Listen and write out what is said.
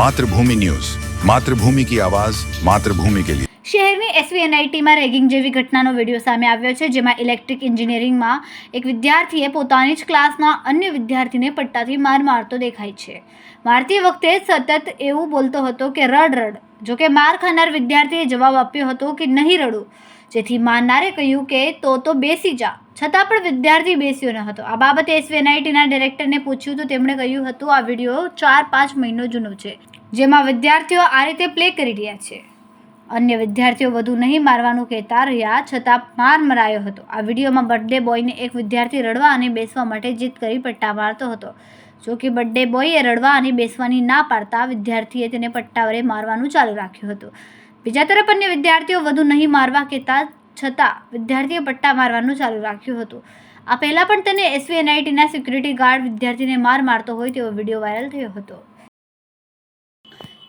Mathrubhumi news. Mathrubhumi કી આવાઝ માતૃભૂમિ કે લીએ શહેરની એસવીએનઆઈટીમાં રેગિંગ જેવી ઘટનાનો વીડિયો સામે આવ્યો છે, જેમાં ઇલેક્ટ્રિક એન્જિનિયરિંગમાં એક વિદ્યાર્થીએ પોતાની જ ક્લાસના અન્ય વિદ્યાર્થીને પટ્ટાથી માર મારતો દેખાય છે. મારતી વખતે સતત એવું બોલતો હતો કે, રડ રડ. જો કે માર ખાનાર વિદ્યાર્થીએ જવાબ આપ્યો હતો કે, નહીં રડું. જેથી માનનારે કહ્યું કે, તો તો બેસી જા. છતાં પણ વિદ્યાર્થી બેસ્યો ન હતો. આ બાબતે એસવીએનઆઈટીના ડિરેક્ટરને પૂછ્યું તો તેમણે કહ્યું હતું, આ વીડિયો ચાર પાંચ મહિનો જૂનો છે. જેમાં વિદ્યાર્થીઓ આ રીતે પ્લે કરી રહ્યા છે. અન્ય વિદ્યાર્થીઓ વધુ નહીં મારવાનું કહેતા રહ્યા છતાં માર મરાયો હતો. આ વિડીયોમાં બર્થડે બોયને એક વિદ્યાર્થી રડવા અને બેસવા માટે જીદ કરી પટ્ટા મારતો હતો. જો કે બર્થડે બોયે રડવા અને બેસવાની ના પાડતા વિદ્યાર્થીએ તેને પટ્ટા વડે મારવાનું ચાલુ રાખ્યું હતું. બીજા તરફ અન્ય વિદ્યાર્થીઓ વધુ નહીં મારવા કહેતા છતાં વિદ્યાર્થીએ પટ્ટા મારવાનું ચાલુ રાખ્યું હતું. આ પહેલાં પણ તેને એસવીએનઆઈટીના સિક્યુરિટી ગાર્ડ વિદ્યાર્થીને માર મારતો હોય તેવો વીડિયો વાયરલ થયો હતો.